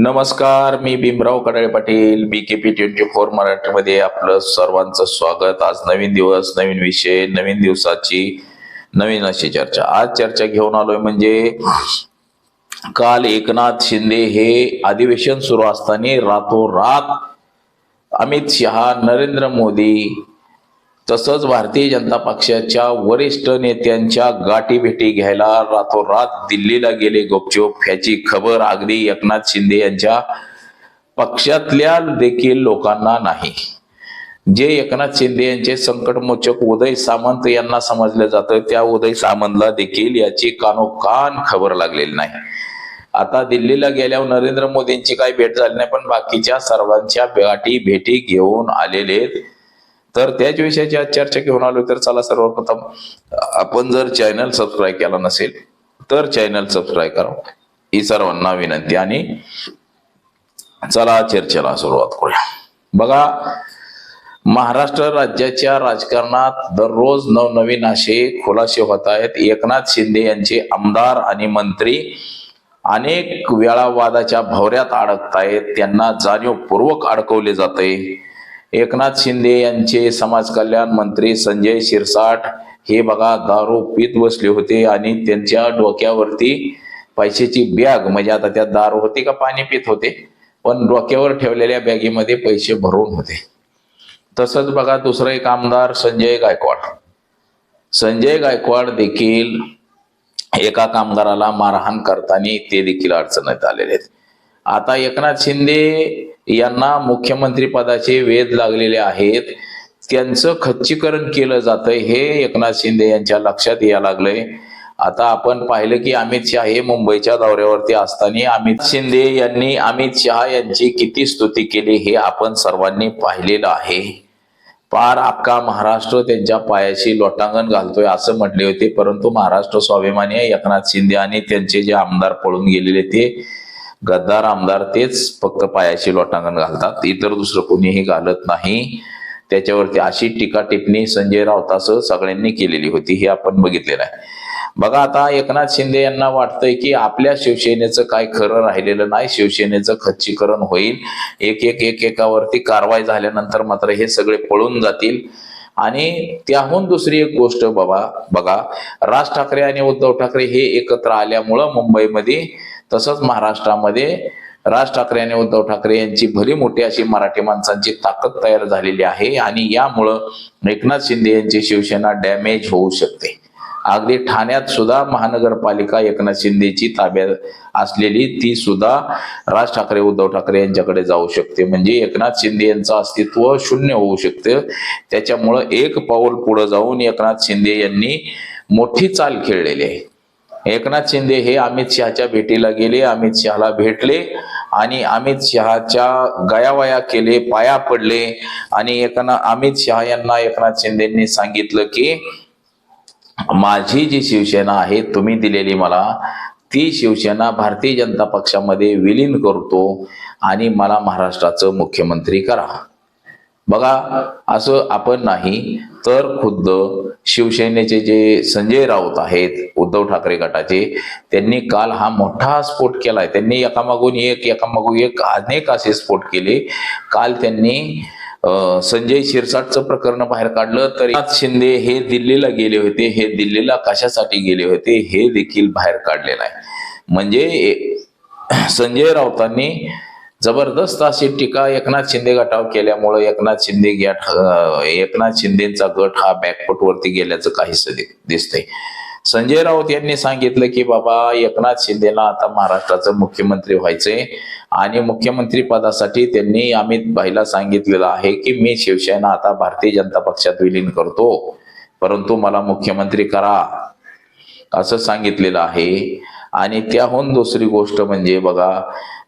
नमस्कार मी Bhimrao Kadale Patil B K P twenty four मराठीमध्ये आपलं सर्वांचं स्वागत. आज नवीन दिवस नवीन विषय नवीन दिवसाची नवीन अशी चर्चा. आज चर्चा घेऊन आलोय म्हणजे काल एकनाथ शिंदे हे अधिवेशन सुरू असताना रातोरात अमित शहा नरेंद्र मोदी तसंच भारतीय जनता पक्षाच्या वरिष्ठ नेत्यांच्या गाठीभेटी घ्यायला रातोरात दिल्लीला गेले गुपचूप ह्याची खबर अगदी एकनाथ शिंदे यांच्या पक्षातल्या देखील लोकांना नाही जे एकनाथ शिंदे यांचे संकटमोचक उदय सामंत यांना समजलं जातं त्या उदय सामंतला देखील याची कानोकान खबर लागलेली नाही आता दिल्लीला गेल्यावर नरेंद्र मोदींची काही भेट झाली नाही पण बाकीच्या सर्वांच्या गाठी भेटी घेऊन आलेले आहेत. तर त्याच विषयाची आज चर्चा घेऊन आलो तर चला सर्वप्रथम आपण जर चॅनल सबस्क्राईब केला नसेल तर चॅनल सबस्क्राईब करा. ही सर्वांना विनंती आणि चला चर्चेला सुरुवात करूया. बघा महाराष्ट्र राज्याच्या राजकारणात दररोज नवनवीन असे खुलासे होत आहेत. एकनाथ शिंदे यांचे आमदार आणि मंत्री अनेक वेळा वादाच्या भवऱ्यात अडकतायत. त्यांना जाणीवपूर्वक अडकवले जाते. एकनाथ शिंदे यांचे समाज कल्याण मंत्री संजय शिरसाट हे बघा दारू पीत बसले होते आणि त्यांच्या डोक्यावरती पैशाची बॅग म्हणजे आता त्यात दारू होती का पाणी पित होते पण डोक्यावर ठेवलेल्या बॅगेमध्ये पैसे भरून होते. तसंच बघा दुसरं एक आमदार संजय गायकवाड. संजय गायकवाड देखील एका कामगाराला मारहाण करताना ते देखील अडचणीत आलेले आहेत. आता एकनाथ शिंदे यांना मुख्यमंत्री पदाचे वेध लागलेले आहेत. त्यांचं खच्चीकरण केलं जातं हे एकनाथ शिंदे यांच्या लक्षात यायला लागलंय. आता आपण पाहिलं की अमित शहा हे मुंबईच्या दौऱ्यावरती असताना अमित शिंदे यांनी अमित शहा यांची किती स्तुती केली हे आपण सर्वांनी पाहिलेलं आहे. पार अख्खा महाराष्ट्र त्यांच्या पायाशी लोटांगण घालतोय असं म्हटले होते परंतु महाराष्ट्र स्वाभिमानी एकनाथ शिंदे आणि त्यांचे जे आमदार पळून गेलेले ते गद्दार आमदार तेच फक्त पायाशी लोटांगण घालतात. इतर दुसरं कोणीही घालत नाही. त्याच्यावरती अशी टीका टिप्पणी संजय राऊतासह सगळ्यांनी केलेली होती हे आपण बघितलेलं आहे. बघा आता एकनाथ शिंदे यांना वाटतंय की आपल्या शिवसेनेचं काय खरं राहिलेलं नाही शिवसेनेचं खच्चीकरण होईल. एक एक एक एकावरती कारवाई झाल्यानंतर मात्र हे सगळे पळून जातील. आणि त्याहून दुसरी एक गोष्ट बाबा बघा राज ठाकरे आणि उद्धव ठाकरे हे एकत्र आल्यामुळं मुंबईमध्ये तसंच महाराष्ट्रामध्ये राज ठाकरे आणि उद्धव ठाकरे यांची भली मोठी अशी मराठी माणसांची ताकद तयार झालेली आहे आणि यामुळं एकनाथ शिंदे यांची शिवसेना डॅमेज होऊ शकते. अगदी ठाण्यात सुद्धा महानगरपालिका एकनाथ शिंदेची ताब्यात असलेली ती सुद्धा राज ठाकरे उद्धव ठाकरे यांच्याकडे जाऊ शकते. म्हणजे एकनाथ शिंदे यांचं अस्तित्व शून्य होऊ शकतं. त्याच्यामुळं एक पाऊल पुढे जाऊन एकनाथ शिंदे यांनी मोठी चाल खेळलेली आहे. एकनाथ शिंदे हे अमित शहाच्या भेटीला गेले अमित शहाला भेटले आणि अमित शहाच्या गयावया केले पाया पडले आणि एकना अमित शहा यांना एकनाथ शिंदेनी सांगितलं की माझी जी शिवसेना आहे तुम्ही दिलेली मला ती शिवसेना भारतीय जनता पक्षामध्ये विलीन करतो आणि मला महाराष्ट्राचं मुख्यमंत्री करा. बघा असं आपण नाही तर खुद्द शिवसेनेचे जे संजय राऊत आहेत उद्धव ठाकरे गटाचे त्यांनी काल हा मोठा स्फोट केलाय. त्यांनी एकामागून एक एकामागून एक अनेक असे स्फोट केले. काल त्यांनी संजय शिरसाटचं प्रकरण बाहेर काढलं तर शिंदे हे दिल्लीला गेले होते. हे दिल्लीला कशासाठी गेले होते हे देखील बाहेर काढलेलं आहे म्हणजे संजय राऊतांनी जबरदस्त अशी टीका एकनाथ शिंदे गटावर केल्यामुळं एकनाथ शिंदे गट एकनाथ शिंदेचा गट हा बॅकफुटवरती गेल्याचं काहीच दिसतंय. संजय राऊत यांनी सांगितलं की बाबा एकनाथ शिंदेना आता महाराष्ट्राचं मुख्यमंत्री व्हायचंय आणि मुख्यमंत्री पदासाठी त्यांनी अमित भाईला सांगितलेलं आहे की मी शिवसेना आता भारतीय जनता पक्षात विलीन करतो परंतु मला मुख्यमंत्री करा असं सांगितलेलं आहे. आणि त्याहून दुसरी गोष्ट म्हणजे बघा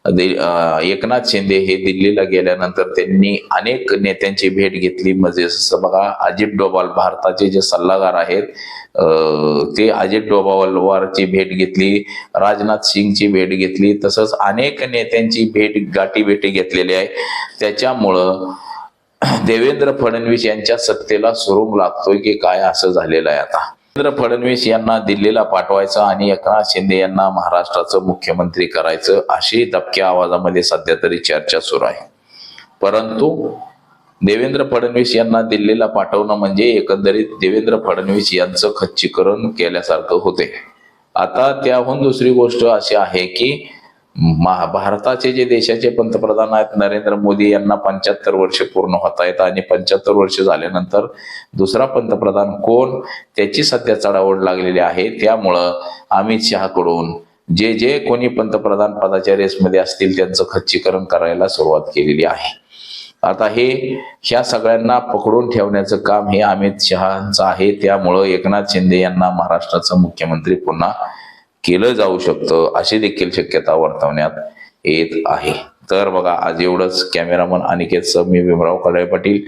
एकनाथ शिंदे हे दिल्लीला गेल्यानंतर त्यांनी अनेक नेत्यांची भेट घेतली. म्हणजे जसं बघा अजित डोबाल भारताचे जे सल्लागार आहेत ते अजित डोबावलवारची भेट घेतली राजनाथ सिंगची भेट घेतली तसंच अनेक नेत्यांची भेट गाठी भेटी घेतलेली आहे. त्याच्यामुळं देवेंद्र फडणवीस यांच्या सत्तेला सुरुंग लागतोय की काय असं झालेलं आहे आता. देवेंद्र फडणवीस यांना दिल्लीला पाठवायचं आणि एकनाथ शिंदे यांना महाराष्ट्राचं मुख्यमंत्री करायचं अशी दबक्या आवाजामध्ये सध्या तरी चर्चा सुरू आहे. परंतु देवेंद्र फडणवीस यांना दिल्लीला पाठवणं म्हणजे एकंदरीत देवेंद्र फडणवीस यांचं खच्चीकरण केल्यासारखं होते. आता त्याहून दुसरी गोष्ट अशी आहे की भारताचे जे देशाचे पंतप्रधान आहेत नरेंद्र मोदी यांना पंच्याहत्तर वर्ष पूर्ण होत आहेत आणि पंच्याहत्तर वर्ष झाल्यानंतर दुसरा पंतप्रधान कोण? त्याची सध्या चढावड लागलेली आहे. त्यामुळं अमित शहाकडून जे जे कोणी पंतप्रधान पदाच्या रेसमध्ये असतील त्यांचं खच्चीकरण करायला सुरुवात केलेली आहे. आता हे ह्या सगळ्यांना पकडून ठेवण्याचं काम हे अमित शहाचं आहे. त्यामुळं एकनाथ शिंदे यांना महाराष्ट्राचं मुख्यमंत्री पुन्हा केलं जाऊ शकतं अशी देखील शक्यता वर्तवण्यात येत आहे. तर बघा आज एवढंच. कॅमेरामन अनिकेतसह मी भीमराव कडाळे पाटील.